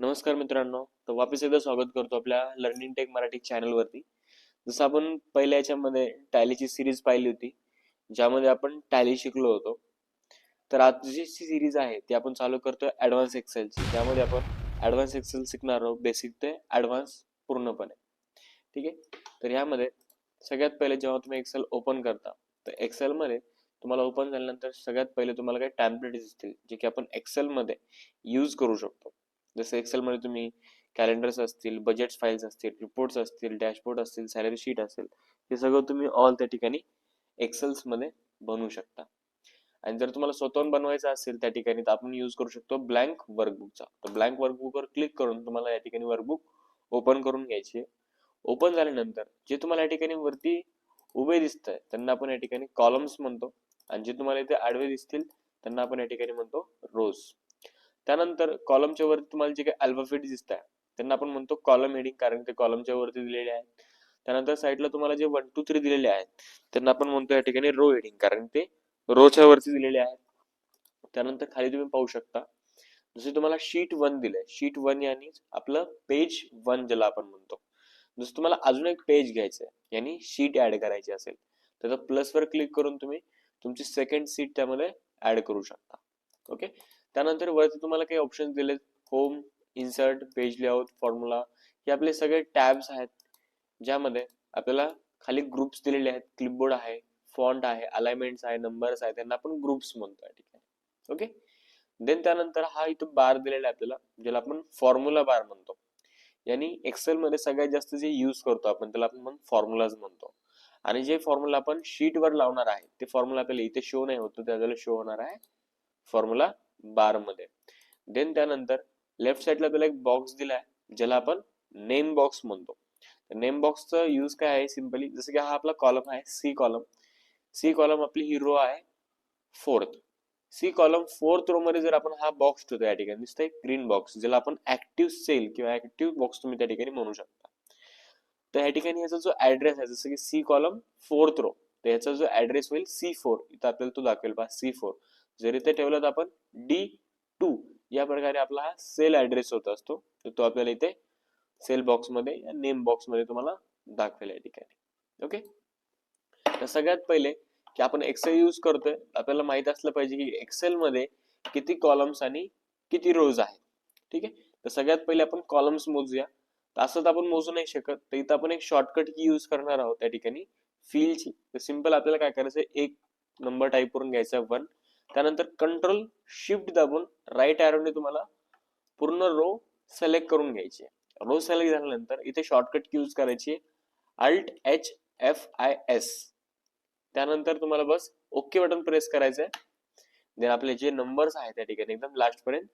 नमस्कार मित्रांनो. तर वापस एकदा स्वागत करतो आपल्या लर्निंग टेक मराठी चॅनलवरती जसं आपण पहिल्या याच्यामध्ये टॅलीची सिरीज पाहिली होती ज्यामध्ये आपण टॅली शिकलो होतो. तर आजची सिरीज आहे ती आपण चालू करतो ॲडव्हान्स एक्सेलची ज्यामध्ये आपण ॲडव्हान्स एक्सेल शिकणार आहोत. बेसिक ते ऍडव्हान्स पूर्णपणे. ठीक आहे? तर यामध्ये सगळ्यात पहिले जेव्हा तुम्ही एक्सेल ओपन करता तर एक्सेलमध्ये तुम्हाला ओपन झाल्यानंतर सगळ्यात पहिले तुम्हाला काही टॅम्पलेट दिसतील जे की आपण एक्सेलमध्ये यूज करू शकतो. जसं एक्सेल मध्ये तुम्ही कॅलेंडर्स असतील बजेट फाईल्स असतील रिपोर्ट्स असतील डॅशबोर्ड असतील सॅलरी शीट असेल हे सगळं तुम्ही ऑल त्या ठिकाणी एक्सेल्समध्ये बनवू शकता. आणि जर तुम्हाला स्वतःहून बनवायचं असेल त्या ठिकाणी तर आपण यूज करू शकतो ब्लँक वर्कबुकचा तर ब्लँक वर्कबुकवर क्लिक करून तुम्हाला या ठिकाणी वर्कबुक ओपन करून घ्यायची ओपन झाल्यानंतर जे तुम्हाला या ठिकाणी वरती उभे दिसत आहे त्यांना आपण या ठिकाणी कॉलम्स म्हणतो. आणि जे तुम्हाला इथे आडवे दिसतील त्यांना आपण या ठिकाणी म्हणतो रोज त्यानंतर कॉलमच्या वरती तुम्हाला जे काही अल्फाफेट दिसत आहे त्यांना आपण म्हणतो कॉलम हेडिंग कारण ते कॉलमच्या वरती दिलेले आहेत. त्यानंतर साईडला तुम्हाला जे वन टू थ्री दिलेले आहेत त्यांना आपण म्हणतो या ठिकाणी रो हेडिंग कारण ते रोच्या वरती दिलेले आहेत. त्यानंतर खाली तुम्ही पाहू शकता जसे तुम्हाला शीट वन दिलंय शीट वन यानी आपलं पेज वन ज्याला आपण म्हणतो. जसं तुम्हाला अजून एक पेज घ्यायचंय यानी शीट ऍड करायची असेल तर प्लस वर क्लिक करून तुम्ही तुमची सेकंड सीट त्यामध्ये ऍड करू शकता. ओके त्यानंतर वरती तुम्हाला काही ऑप्शन दिले home insert page layout formula हे आपले सगळे टॅब्स आहेत ज्यामध्ये आपल्याला खाली ग्रुप्स दिलेले आहेत. क्लिपबोर्ड आहे फॉन्ट आहे अलाइनमेंट्स आहे नंबर्स आहे त्यांना आपण ग्रुप्स म्हणतो ठीक आहे? ओके देन त्यानंतर हा इथं बार दिलेला आहे आपल्याला ज्याला आपण फॉर्म्युला बार म्हणतो. यांनी एक्सेल मध्ये सगळ्यात जास्त जे युज करतो आपण त्याला आपण फॉर्म्युलाज म्हणतो. आणि जे फॉर्म्युला आपण शीट वर लावणार आहे ते फॉर्म्युला आपल्याला इथे शो नाही होतो त्याला शो होणार आहे फॉर्म्युला बारमध्ये. देन त्यानंतर लेफ्ट साइडला त्याला एक बॉक्स दिलाय ज्याला आपण नेम बॉक्स म्हणतो. नेम बॉक्सचा यूज काय आहे? सिम्पली जसं की हा आपला कॉलम आहे सी कॉलम सी कॉलम आपली ही रो आहे fourth C column fourth row मध्ये जर आपण हा बॉक्स ठेवतो या ठिकाणी दिसतंय ग्रीन बॉक्स ज्याला आपण ऍक्टिव्ह सेल किंवा ऍक्टिव्ह बॉक्स तुम्ही त्या ठिकाणी म्हणू शकता. तर या ठिकाणी याचा जो ऍड्रेस आहे जसं की सी कॉलम फोर्थ रो तर याचा जो ऍड्रेस होईल सी फोर इथं आपल्याला तो दाखवेल पहा सी फोर जर इथे ठेवलं तर आपण डी टू या प्रकारे आपला हा सेल ऍड्रेस होत असतो. तर तो आपल्याला इथे सेल बॉक्समध्ये या नेम बॉक्समध्ये तुम्हाला दाखवेल या ठिकाणी. ओके तर सगळ्यात पहिले की आपण एक्सेल यूज करतोय. आपल्याला माहीत असलं पाहिजे की एक्सेल मध्ये किती कॉलम्स आणि किती रोज आहेत. ठीक आहे? तर सगळ्यात पहिले आपण कॉलम्स मोजूया. तर असं तर आपण मोजू नाही शकत. तर इथं आपण एक शॉर्टकट की यूज करणार आहोत त्या ठिकाणी. फीलची तर सिंपल आपल्याला काय करायचं एक नंबर टाईप करून घ्यायचा. वन त्यानंतर कंट्रोल शिफ्ट दाबून राईट एरोने तुम्हाला पूर्ण रो सिलेक्ट करून घ्यायची रो सिलेक्ट झाल्यानंतर इथे शॉर्टकट की यूज करायची Alt H F I S त्यानंतर तुम्हाला बस ओके बटन प्रेस करायचंय. देन आपले जे नंबर्स आहेत त्या ठिकाणी एकदम लास्ट पर्यंत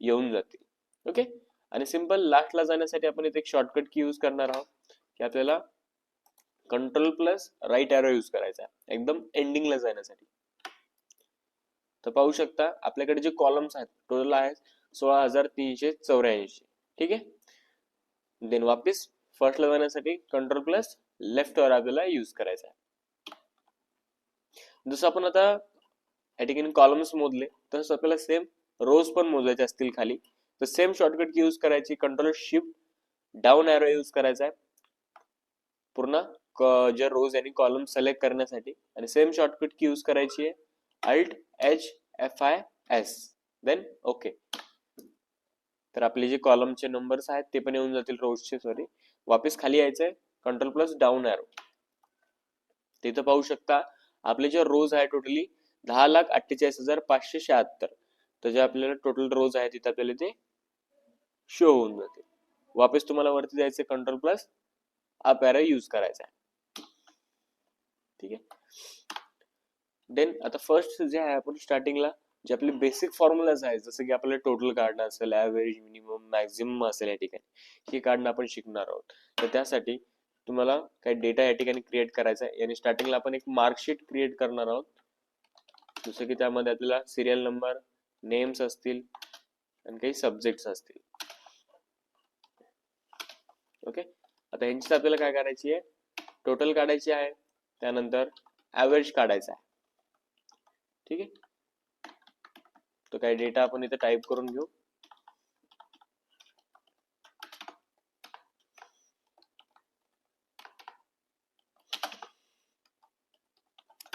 येऊन जातील. ओके आणि सिंपल लास्टला जाण्यासाठी आपण इथे एक शॉर्टकट की यूज करणार आहोत. की आपल्याला control plus right arrow use करायचा आहे. एकदम एंडिंगला जाण्यासाठी. तर पाहू शकता आपल्याकडे जे कॉलम्स आहेत टोटल आहे सोळा हजार तीनशे चौऱ्याऐंशी. ठीक आहे? देन वापिस फर्स्टला जाण्यासाठी कंट्रोल प्लस लेफ्ट वर आपल्याला यूज करायचा आहे. जसं आपण आता या ठिकाणी कॉलम्स मोजले तसं आपल्याला सेम रोज पण मोजायचे असतील खाली. तर सेम शॉर्टकट यूज करायची control shift down arrow use करायचा आहे. पूर्ण जे रोज आणि कॉलम सिलेक्ट करण्यासाठी. आणि सेम शॉर्टकट की यूज करायची आहे Alt H F I S then okay तर आपले जे कॉलमचे नंबर्स आहेत ते पण येऊन जातील रोजचे सॉरी वापस खाली यायचंय. कंट्रोल प्लस डाऊन एरो तिथं पाहू शकता आपले जे रोज आहे टोटली दहा लाख अठ्ठेचाळीस हजार पाचशे शहात्तर. तर जे आपल्याला टोटल रोज आहे तिथे आपल्याला ते शो होऊन जाते वापस तुम्हाला वरती जायचं control plus up arrow use करायचा आहे ठीक आहे? देन आता फर्स्ट जे आहे आपण स्टार्टिंगला जे आपले बेसिक फॉर्म्युलाज आहेत जसं की आपल्याला टोटल काढणं असेल ऍव्हरेज मिनिमम मॅक्झिमम असेल या ठिकाणी. हे काढणं आपण शिकणार आहोत. तर त्यासाठी तुम्हाला काही डेटा या ठिकाणी क्रिएट करायचा आहे. आणि स्टार्टिंगला आपण एक मार्कशीट क्रिएट करणार आहोत. जसं की त्यामध्ये आपल्याला सिरियल नंबर नेम्स असतील आणि काही सब्जेक्ट्स असतील. ओके आता यांची आपल्याला काय करायची आहे? टोटल काढायची आहे. त्यानंतर ऍव्हरेज काढायचा आहे. ठीक आहे? तो काही डेटा आपण इथे टाईप करून घेऊ.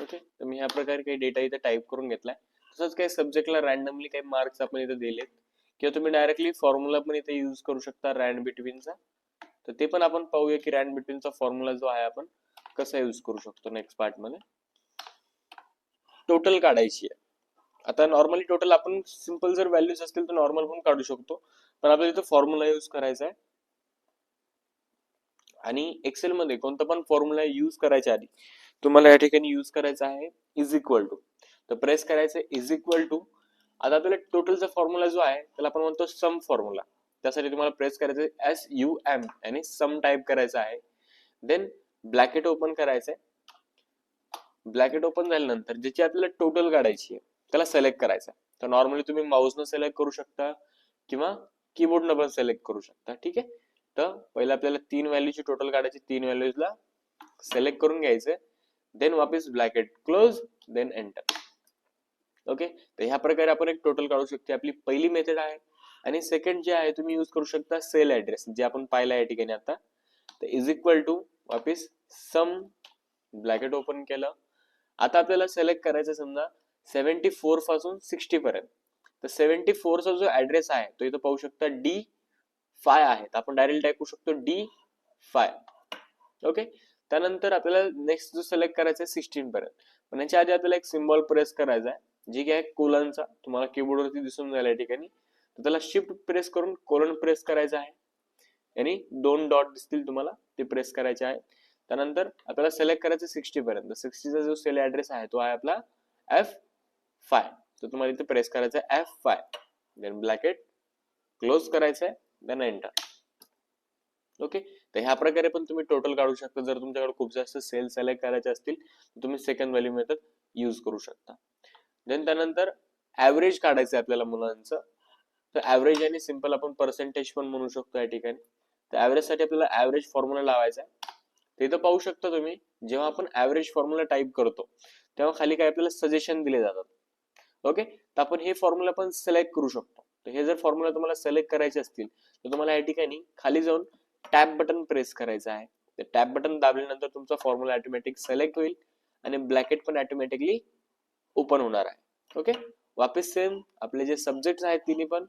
ओके तर मी ह्या प्रकारे काही डेटा इथे टाईप करून घेतलाय. तसंच काही सब्जेक्टला रॅन्डमली काही मार्क्स आपण इथे दिलेत. किंवा तुम्ही डायरेक्टली फॉर्म्युला पण इथे यूज करू शकता रँड बिटवीनचा तर ते पण आपण पाहूया की रँड बिटवीनचा फॉर्म्युला जो आहे आपण कसा यूज करू शकतो नेक्स्ट पार्टमध्ये. टोटल काढायची आहे. आता नॉर्मली टोटल आपण सिंपल जर व्हॅल्यूज असतील तर नॉर्मल पण काढू शकतो. पण आपल्याला इथं फॉर्म्युला यूज करायचा आहे. आणि एक्सेल मध्ये कोणता पण फॉर्म्युला यूज करायच्या आधी तुम्हाला या ठिकाणी यूज करायचा आहे इज इक्वल टू तर प्रेस करायचं इज इक्वल टू आता आपल्याला टोटलचा फॉर्म्युला जो आहे त्याला आपण म्हणतो सम फॉर्म्युला त्यासाठी तुम्हाला प्रेस करायचं एस यू एम आणि सम टाईप करायचा आहे. देन ब्लॅकेट ओपन करायचंय ब्लॅकेट ओपन झाल्यानंतर ज्याची आपल्याला टोटल काढायची आहे त्याला सिलेक्ट करायचं तर नॉर्मली तुम्ही माऊसनं सिलेक्ट करू शकता किंवा कीबोर्डनं पण सिलेक्ट करू शकता ठीक आहे? तर पहिले आपल्याला तीन व्हॅल्यूची टोटल काढायची तीन व्हॅल्यूजला सिलेक्ट करून घ्यायचं देन वापस bracket close then enter. Okay तर ह्या प्रकारे आपण एक टोटल काढू शकतो आपली पहिली मेथड आहे. आणि सेकंड जे आहे तुम्ही यूज करू शकता सेल ऍड्रेस जे आपण पाहिलं या ठिकाणी आता. तर इज इक्वल टू वापिस सम ब्लॅकेट ओपन केलं. आता आपल्याला सिलेक्ट करायचं समजा सेव्हन्टी फोरपासून सिक्स्टी पर्यंत. तर सेव्हन्टी फोरचा जो ऍड्रेस आहे तो इथं पाहू शकता डी फाय आहे. तर आपण डायरेक्ट टाकू शकतो डी फाय ओके त्यानंतर आपल्याला नेक्स्ट जो सिलेक्ट करायचा आहे सिक्स्टीन पर्यंत. पण याच्या आधी आपल्याला एक सिम्बॉल प्रेस करायचा आहे जे की आहे कोलनचा तुम्हाला कीबोर्डवरती दिसून जाईल या ठिकाणी. तर त्याला शिफ्ट प्रेस करून कोलन प्रेस करायचा आहे. आणि दोन डॉट दिसतील तुम्हाला ते प्रेस करायचे आहे. त्यानंतर आपल्याला सिलेक्ट करायचं सिक्स्टी पर्यंत. सिक्स्टीचा जो सेल ऍड्रेस आहे तो आहे आपला एफ फाय तर तुम्हाला इथे प्रेस करायचा आहे F five then bracket close करायचं आहे देन एंटर ओके तर ह्या प्रकारे पण तुम्ही टोटल काढू शकता. जर तुमच्याकडे खूप जास्त सेल सिलेक्ट करायचे असतील तर तुम्ही सेकंड व्हॅल्यू मेथड यूज करू शकता. देन त्यानंतर ऍव्हरेज काढायचं आहे आपल्याला मुलांचं. तर ऍव्हरेज आणि सिंपल आपण पर्सेंटेज पण म्हणू शकतो या ठिकाणी. तर ऍव्हरेजसाठी आपल्याला ऍव्हरेज फॉर्म्युला लावायचा आहे. तर इथं पाहू शकता तुम्ही. जेव्हा आपण ऍव्हरेज फॉर्म्युला टाईप करतो तेव्हा खाली काय आपल्याला सजेशन दिले जातात. ओके तर आपण हे फॉर्म्युला पण सिलेक्ट करू शकतो. तर हे जर फॉर्म्युला तुम्हाला सिलेक्ट करायचे असतील तर तुम्हाला या ठिकाणी खाली जाऊन टॅप बटन प्रेस करायचं आहे. तर टॅप बटन दाबल्यानंतर तुमचा फॉर्म्युला ऑटोमॅटिक सिलेक्ट होईल आणि ब्लॅकेट पण ऑटोमॅटिकली ओपन होणार आहे. ओके वापस सेम आपले जे सब्जेक्ट आहेत तिन्ही पण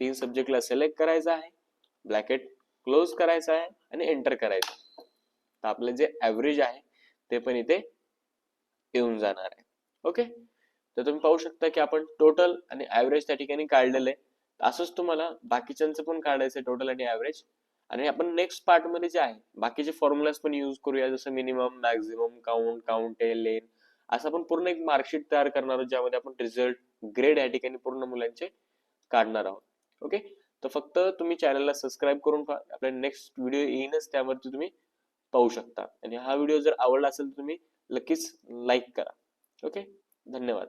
तीन सब्जेक्टला सिलेक्ट करायचं आहे. ब्लॅकेट क्लोज करायचं आहे आणि एंटर करायचं तर आपलं जे ऍव्हरेज आहे ते पण इथे येऊन जाणार आहे. ओके तर तुम्ही पाहू शकता की आपण टोटल आणि ऍव्हरेज त्या ठिकाणी काढलेलं आहे. असंच तुम्हाला बाकीच्यांचं पण काढायचं टोटल आणि ऍव्हरेज आणि आपण नेक्स्ट पार्टमध्ये जे आहे बाकीचे फॉर्म्युलाज पण युज करूया जसं minimum maximum count count len असं आपण पूर्ण एक मार्कशीट तयार करणार आहोत ज्यामध्ये आपण रिझल्ट ग्रेड या ठिकाणी पूर्ण मुलांचे काढणार आहोत. ओके तर फक्त तुम्ही चॅनलला सबस्क्राईब करून आपल्या नेक्स्ट व्हिडिओ येईनच त्यावरती तुम्ही पाहू शकता. आणि हा व्हिडिओ जर आवडला असेल तर तुम्ही नक्कीच लाईक करा. ओके धन्यवाद.